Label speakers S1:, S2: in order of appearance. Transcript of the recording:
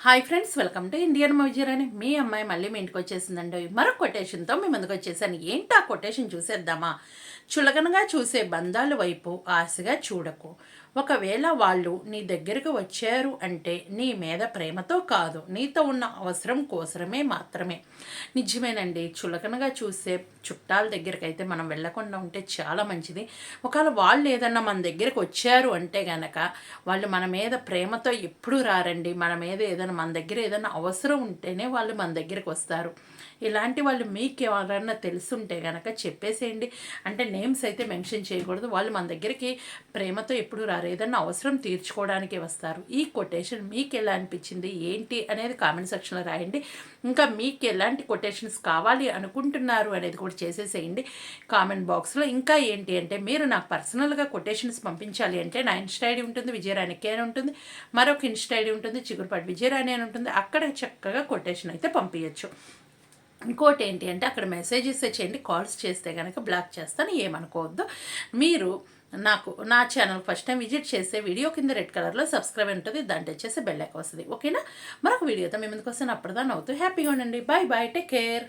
S1: Hi friends welcome to Indian మవిజీరాని మీ అమ్మాయి మళ్ళీ మీ ఇంటికి వచ్చేసిందండి. మరొక కొటేషన్తో మీ ముందుకు వచ్చేసాను. ఏంటి ఆ కొటేషన్ చూసేద్దామా? చులకనగా చూసే బంధాల వైపు ఆశగా చూడకు. ఒకవేళ వాళ్ళు నీ దగ్గరకు వచ్చారు అంటే నీ మీద ప్రేమతో కాదు. నీతో ఉన్న అవసరం కోసరమే మాత్రమే. నిజమేనండి. చులకనగా చూసే చుట్టాల దగ్గరికి అయితే మనం వెళ్ళకుండా ఉంటే చాలా మంచిది. ఒకవేళ వాళ్ళు ఏదన్నా మన దగ్గరకు వచ్చారు అంటే గనక వాళ్ళు మన మీద ప్రేమతో ఎప్పుడు రారండి. మన మీద ఏదైనా మన దగ్గర ఏదైనా అవసరం ఉంటేనే వాళ్ళు మన దగ్గరికి వస్తారు. ఇలాంటి వాళ్ళు మీకు ఎవరన్నా తెలుసుంటే గనక చెప్పేసేయండి. అంటే నేమ్స్ అయితే మెన్షన్ చేయకూడదు. వాళ్ళు మన దగ్గరికి ప్రేమతో ఎప్పుడు వస్తారు ఏదన్నా అవసరం తీర్చుకోవడానికి వస్తారు. ఈ కొటేషన్ మీకు ఎలా అనిపించింది? ఏంటి అనేది కామెంట్ సెక్షన్లో రాయండి. ఇంకా మీకు ఎలాంటి కొటేషన్స్ కావాలి అనుకుంటున్నారు అనేది కూడా చేసేసేయండి కామెంట్ బాక్స్లో ఇంకా ఏంటి అంటే మీరు నాకు పర్సనల్గా కొటేషన్స్ పంపించాలి అంటే నా ఇన్స్టా ఐడి ఉంటుంది విజయరాణికి అని ఉంటుంది మరొక ఇన్స్టా ఐడి ఉంటుంది చిగురుపాటి విజయరాణి అని ఉంటుంది. అక్కడ చక్కగా కొటేషన్ అయితే పంపించచ్చు ఇంకోటి ఏంటి అంటే అక్కడ మెసేజెస్ చేయండి కాల్స్ చేస్తే కనుక బ్లాక్ చేస్తాను ఏమనుకోవద్దు. మీరు నాకు నా ఛానల్ ఫస్ట్ టైం విజిట్ చేసే వీడియో కింద రెడ్ కలర్లో సబ్స్క్రైబ్ ఉంటుంది దాంట్లో వచ్చేసి బెల్ వస్తుంది. ఓకేనా మరొక వీడియోతో మీ ముందుకు వస్తాను. అప్పటిదాన్ని అవుతూ హ్యాపీగా ఉండండి. Bye bye take care